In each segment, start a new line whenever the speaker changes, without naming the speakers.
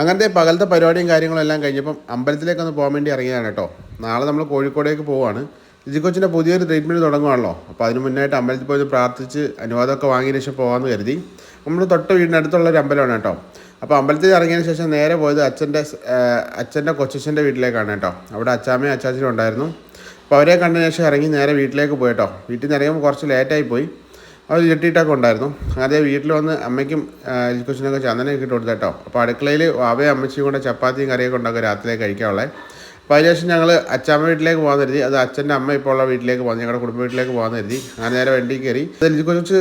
അങ്ങനത്തെ പകലത്തെ പരിപാടിയും കാര്യങ്ങളും എല്ലാം കഴിഞ്ഞപ്പം അമ്പലത്തിലേക്കൊന്ന് പോകാൻ വേണ്ടി ഇറങ്ങിയതാണ് കേട്ടോ. നാളെ നമ്മൾ കോഴിക്കോടേക്ക് പോവാണ്. ലിജിക്കൊച്ചിന്റെ പുതിയൊരു ട്രീറ്റ്മെന്റ് തുടങ്ങുവാണല്ലോ. അപ്പോൾ അതിന് മുന്നായിട്ട് അമ്പലത്തിൽ പോയി ഒന്ന് പ്രാർത്ഥിച്ച് അനുവാദമൊക്കെ വാങ്ങിയതിന് ശേഷം പോകാമെന്ന് കരുതി. നമ്മൾ തൊട്ട് അടുത്തുള്ള ഒരു അമ്പലമാണ് കേട്ടോ. അപ്പോൾ അമ്പലത്തിൽ ഇറങ്ങിയതിന് ശേഷം നേരെ പോയത് അച്ഛന്റെ അച്ഛന്റെ കൊച്ചച്ഛന്റെ വീട്ടിലേക്കാണ് കേട്ടോ. അവിടെ അച്ചാമ്മയും അച്ചാച്ചനും ഉണ്ടായിരുന്നു. അപ്പോൾ അവരെ കണ്ടതിന് ശേഷം ഇറങ്ങി നേരെ വീട്ടിലേക്ക് പോയി കേട്ടോ. വീട്ടിൽ നിന്ന് ഇറങ്ങുമ്പോൾ കുറച്ച് ലേറ്റായി പോയി. അവർ ചെട്ടിയിട്ടൊക്കെ ഉണ്ടായിരുന്നു. അതേ വീട്ടിൽ വന്ന് അമ്മയ്ക്കും കൊച്ചിനൊക്കെ ചന്ദനൊക്കെ ഇട്ട് കൊടുത്തു കേട്ടോ അപ്പോൾ അടുക്കളയിൽ അവയെ അമ്മച്ചിയും കൂടെ ചപ്പാത്തിയും കറിയൊക്കെ ഉണ്ടാക്കുക രാത്രിയിലേക്ക് കഴിക്കാനുള്ളത് അപ്പോൾ അതിനുശേഷം ഞങ്ങൾ അച്ഛമ്മ വീട്ടിലേക്ക് പോകാൻ കരുതി. അത് അച്ഛന്റെ അമ്മ ഇപ്പോൾ ഉള്ള വീട്ടിലേക്ക് പോകാൻ ഞങ്ങളുടെ കുടുംബ വീട്ടിലേക്ക് പോകാൻ കരുതി. അങ്ങനെ നേരെ വണ്ടി കയറി. അത് കുറച്ച്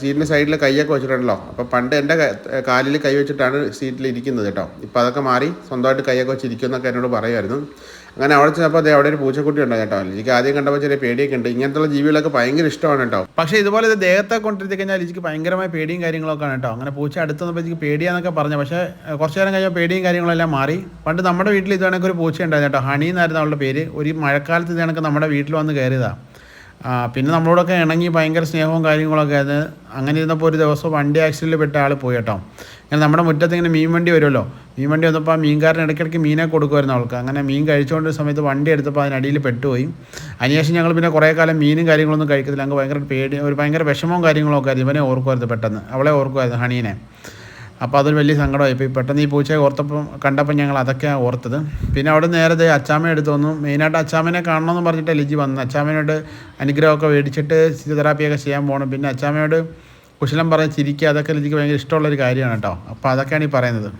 സീറ്റിന്റെ സൈഡിൽ കൈയൊക്കെ വെച്ചിട്ടുണ്ടല്ലോ. അപ്പോൾ പണ്ട് എന്റെ കാലിൽ കൈ വെച്ചിട്ടാണ് സീറ്റിൽ ഇരിക്കുന്നത് കേട്ടോ. ഇപ്പോൾ അതൊക്കെ മാറി സ്വന്തമായിട്ട് കൈയൊക്കെ വെച്ചിരിക്കുമെന്നൊക്കെ എന്നോട് പറയുമായിരുന്നു. അങ്ങനെ അവിടെ ചെന്നപ്പോൾ അതേ അവിടെ ഒരു പൂച്ചക്കുട്ടി ഉണ്ടായി കേട്ടോ. എനിക്ക് ആദ്യം കണ്ടപ്പോൾ ചെറിയ പേടിയൊക്കെ ഉണ്ട്. ഇങ്ങനത്തുള്ള ജീവികളൊക്കെ ഭയങ്കര ഇഷ്ടമാണ് കേട്ടോ. പക്ഷേ ഇതുപോലെ ഇത് ദേഹത്തെ കൊണ്ടിരുത്തി കഴിഞ്ഞാൽ എനിക്ക് ഭയങ്കരമായ പേടിയും കാര്യങ്ങളൊക്കെ ആണ് കേട്ടോ. അങ്ങനെ പൂച്ച അടുത്ത് വന്നപ്പോൾ എനിക്ക് പേടിയാന്നൊക്കെ പറഞ്ഞു. പക്ഷേ കുറച്ച് നേരം കഴിഞ്ഞാൽ പേടിയും കാര്യങ്ങളെല്ലാം മാറി. പണ്ട് നമ്മുടെ വീട്ടിൽ ഇത് ഒരു പൂച്ച ഉണ്ടായിരുന്നു കേട്ടോ. ഹണി എന്നായിരുന്നു അവളുടെ പേര്. ഒരു മഴക്കാലത്ത് ഇത് കണക്ക് നമ്മുടെ വീട്ടിൽ വന്ന് കയറിയതാണ് പിന്നെ നമ്മളോടൊക്കെ ഇണങ്ങി ഭയങ്കര സ്നേഹവും കാര്യങ്ങളൊക്കെ ആയിരുന്നു. അങ്ങനെ ഇരുന്നപ്പോൾ ഒരു ദിവസം വണ്ടി ആക്സിഡന്റിൽ പെട്ട ആൾ പോയി കേട്ടോ. അങ്ങനെ നമ്മുടെ മുറ്റത്ത് ഇങ്ങനെ മീൻ വണ്ടി വരുമല്ലോ. മീൻ വണ്ടി വന്നപ്പോൾ ആ മീൻകാരൻ ഇടയ്ക്കിടയ്ക്ക് മീനെ കൊടുക്കുമായിരുന്നു അവൾക്ക്. അങ്ങനെ മീൻ കഴിച്ചുകൊണ്ടിരുന്ന സമയത്ത് വണ്ടി എടുത്തപ്പോൾ അതിനടിയിൽ പെട്ടുപോയി. അതിനുശേഷം ഞങ്ങൾ പിന്നെ കുറേ കാലം മീനും കാര്യങ്ങളൊന്നും കഴിക്കത്തില്ല. അങ്ങ് ഭയങ്കര പേടി ഒരു ഭയങ്കര വിഷമവും കാര്യങ്ങളൊക്കെ ആയിരുന്നു. ഇവനെ ഓർക്കുമായിരുന്നു പെട്ടെന്ന്. അവളെ ഓർക്കുമായിരുന്നു ഹണീനെ. അപ്പോൾ അതൊരു വലിയ സങ്കടമായി. ഇപ്പോൾ പെട്ടെന്ന് ഈ പൂച്ചയെ ഓർത്തപ്പം കണ്ടപ്പോൾ ഞങ്ങൾ അതൊക്കെയാണ് ഓർത്തത്. പിന്നെ അവിടെ നേരത്തെ അച്ചാമ്മ എടുത്തു വന്നു. മെയിനായിട്ട് അച്ചാമ്മനെ കാണണമെന്ന് പറഞ്ഞിട്ട് ലിജി വന്നു അച്ചാമ്മയോട് അനുഗ്രഹമൊക്കെ മേടിച്ചിട്ട് ഫിസിയോതെറാപ്പിയൊക്കെ ചെയ്യാൻ പോകണം പിന്നെ അച്ചാമ്മയോട് കുശലം പറഞ്ഞ് ചിരിക്കുക അതൊക്കെ ലിജിക്ക് ഭയങ്കര ഇഷ്ടമുള്ളൊരു കാര്യമാണ് കേട്ടോ. അപ്പോൾ അതൊക്കെയാണ് ഈ പറയുന്നത്.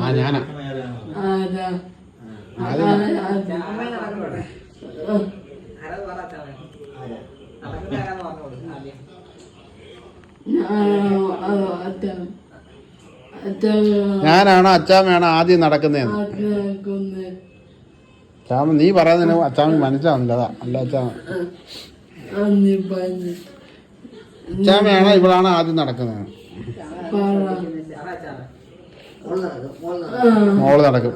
ആ ഞാനാ. ഞാനാണോ അച്ചാമ്മയാണോ ആദ്യം നടക്കുന്നതെന്ന്? അച്ചാമ നീ പറയുന്നതിന് അച്ചാമ മനസ്സിലാവുന്നില്ല. അതാ അല്ല അച്ചാമ
അച്ചാമയാണ് ഇവളാണ്
അച്ചാമ്മയാണോ ഇവളാണോ ആദ്യം നടക്കുന്നത്? മോൾ നടക്കും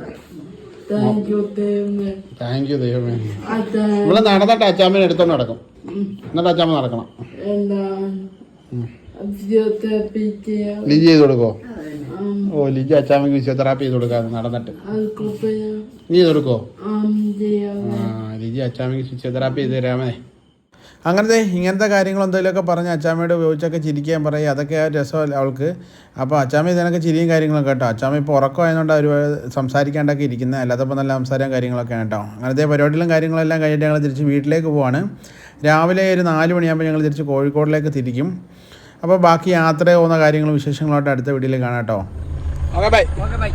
താങ്ക് യു ദൈവമേ.
ഇവിടെ നടന്നിട്ട് അച്ചാമ്മനെ എടുത്തോണ്ട് നടക്കും. എന്നിട്ട് അച്ചാമ്മ നടക്കണം. ലിജി ചെയ്ത് കൊടുക്കോ? ഓ ലിജി അച്ചാമ്മക്ക് ഫിസിയോതെറാപ്പി ചെയ്ത് കൊടുക്കാം നടന്നിട്ട്. നീ ചെയ്ത് കൊടുക്കോ?
ആ
ലിജി അച്ചാമ്മക്ക് ഫിസിയോതെറാപ്പി ചെയ്ത് തരാമേ. അങ്ങനത്തെ ഇങ്ങനത്തെ കാര്യങ്ങൾ എന്തെങ്കിലുമൊക്കെ പറഞ്ഞ് അച്ചാമ്മയോട് ഉപയോഗിച്ചൊക്കെ ചിരിക്കാൻ പറയും. അതൊക്കെ ആ രസം അവൾക്ക്. അപ്പോൾ അച്ചാമ്മ ഇതിനൊക്കെ ചിരിയും കാര്യങ്ങളൊക്കെ കേട്ടോ. അച്ചാമ്മ ഇപ്പോൾ ഉറക്കമായതുകൊണ്ട് അവർ സംസാരിക്കാണ്ടൊക്കെ ഇരിക്കുന്നത് അല്ലാത്തപ്പോൾ നല്ല സംസാരം കാര്യങ്ങളൊക്കെ കേട്ടോ. അങ്ങനത്തെ പരിപാടികളും കാര്യങ്ങളെല്ലാം കഴിഞ്ഞിട്ട് ഞങ്ങൾ തിരിച്ച് വീട്ടിലേക്ക് പോവാണ്. രാവിലെ ഒരു നാല് മണിയാകുമ്പോൾ ഞങ്ങൾ തിരിച്ച് കോഴിക്കോടിലേക്ക് തിരിക്കും. അപ്പോൾ ബാക്കി യാത്ര പോകുന്ന കാര്യങ്ങളും വിശേഷങ്ങളായിട്ട് അടുത്ത വീഡിയോയിൽ കാണാം കേട്ടോ. Okay bye.
Okay bye.